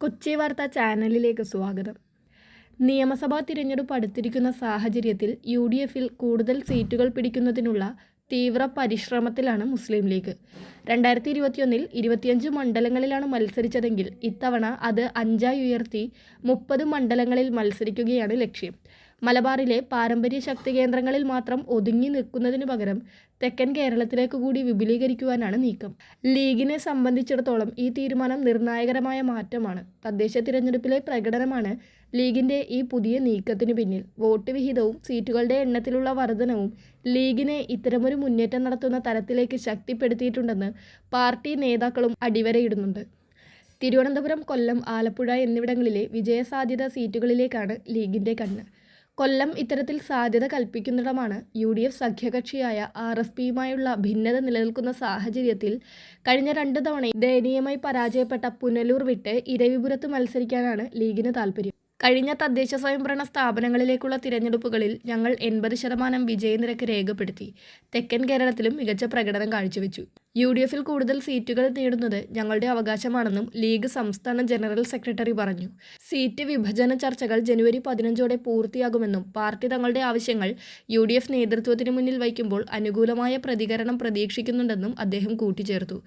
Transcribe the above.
കൊച്ചി വാർത്ത ചാനലിലേക്ക് സ്വാഗതം. നിയമസഭാ തിരഞ്ഞെടുപ്പ് അടുത്തിരിക്കുന്ന സാഹചര്യത്തിൽ യു ഡി എഫിൽ കൂടുതൽ സീറ്റുകൾ പിടിക്കുന്നതിനുള്ള തീവ്ര പരിശ്രമത്തിലാണ് മുസ്ലിം ലീഗ്. രണ്ടായിരത്തി ഇരുപത്തിയൊന്നിൽ ഇരുപത്തിയഞ്ച് മണ്ഡലങ്ങളിലാണ് മത്സരിച്ചതെങ്കിൽ ഇത്തവണ അത് അഞ്ചായി ഉയർത്തി മുപ്പത് മണ്ഡലങ്ങളിൽ മത്സരിക്കുകയാണ് ലക്ഷ്യം. മലബാറിലെ പാരമ്പര്യ ശക്തി കേന്ദ്രങ്ങളിൽ മാത്രം ഒതുങ്ങി നിൽക്കുന്നതിന് പകരം തെക്കൻ കേരളത്തിലേക്ക് കൂടി വിപുലീകരിക്കുവാനാണ് നീക്കം. ലീഗിനെ സംബന്ധിച്ചിടത്തോളം ഈ തീരുമാനം നിർണായകരമായ മാറ്റമാണ്. തദ്ദേശ തിരഞ്ഞെടുപ്പിലെ പ്രകടനമാണ് ലീഗിന്റെ ഈ പുതിയ നീക്കത്തിന് പിന്നിൽ. വോട്ട് വിഹിതവും സീറ്റുകളുടെ എണ്ണത്തിലുള്ള വർധനവും ലീഗിനെ ഇത്തരമൊരു മുന്നേറ്റം നടത്തുന്ന തരത്തിലേക്ക് ശക്തിപ്പെടുത്തിയിട്ടുണ്ടെന്ന് പാർട്ടി നേതാക്കളും അടിവരയിടുന്നുണ്ട്. തിരുവനന്തപുരം കൊല്ലം ആലപ്പുഴ എന്നിവിടങ്ങളിലെ വിജയസാധ്യത സീറ്റുകളിലേക്കാണ് ലീഗിന്റെ കണ്ണ്. കൊല്ലം ഇത്തരത്തിൽ സാധ്യത കൽപ്പിക്കുന്നിടമാണ്. യു ഡി എഫ് സഖ്യകക്ഷിയായ ആർ എസ് പിയുമായുള്ള ഭിന്നത നിലനിൽക്കുന്ന സാഹചര്യത്തിൽ കഴിഞ്ഞ രണ്ട് തവണയും ദയനീയമായി പരാജയപ്പെട്ട പുനലൂർ വിട്ട് ഇരവിപുരത്ത് മത്സരിക്കാനാണ് ലീഗിന് താൽപ്പര്യം കഴിഞ്ഞ തദ്ദേശ സ്വയംഭരണ സ്ഥാപനങ്ങളിലേക്കുള്ള തിരഞ്ഞെടുപ്പുകളിൽ ഞങ്ങൾ എൺപത് ശതമാനം വിജയനിരക്ക് രേഖപ്പെടുത്തി. തെക്കൻ കേരളത്തിലും മികച്ച പ്രകടനം കാഴ്ചവെച്ചു. യു ഡി എഫിൽ കൂടുതൽ സീറ്റുകൾ നേടുന്നത് ഞങ്ങളുടെ അവകാശമാണെന്നും ലീഗ് സംസ്ഥാന ജനറൽ സെക്രട്ടറി പറഞ്ഞു. സീറ്റ് വിഭജന ചർച്ചകൾ ജനുവരി പതിനഞ്ചോടെ പൂർത്തിയാകുമെന്നും പാർട്ടി തങ്ങളുടെ ആവശ്യങ്ങൾ യു ഡി എഫ് നേതൃത്വത്തിന് മുന്നിൽ വയ്ക്കുമ്പോൾ അനുകൂലമായ പ്രതികരണം പ്രതീക്ഷിക്കുന്നുണ്ടെന്നും അദ്ദേഹം കൂട്ടിച്ചേർത്തു.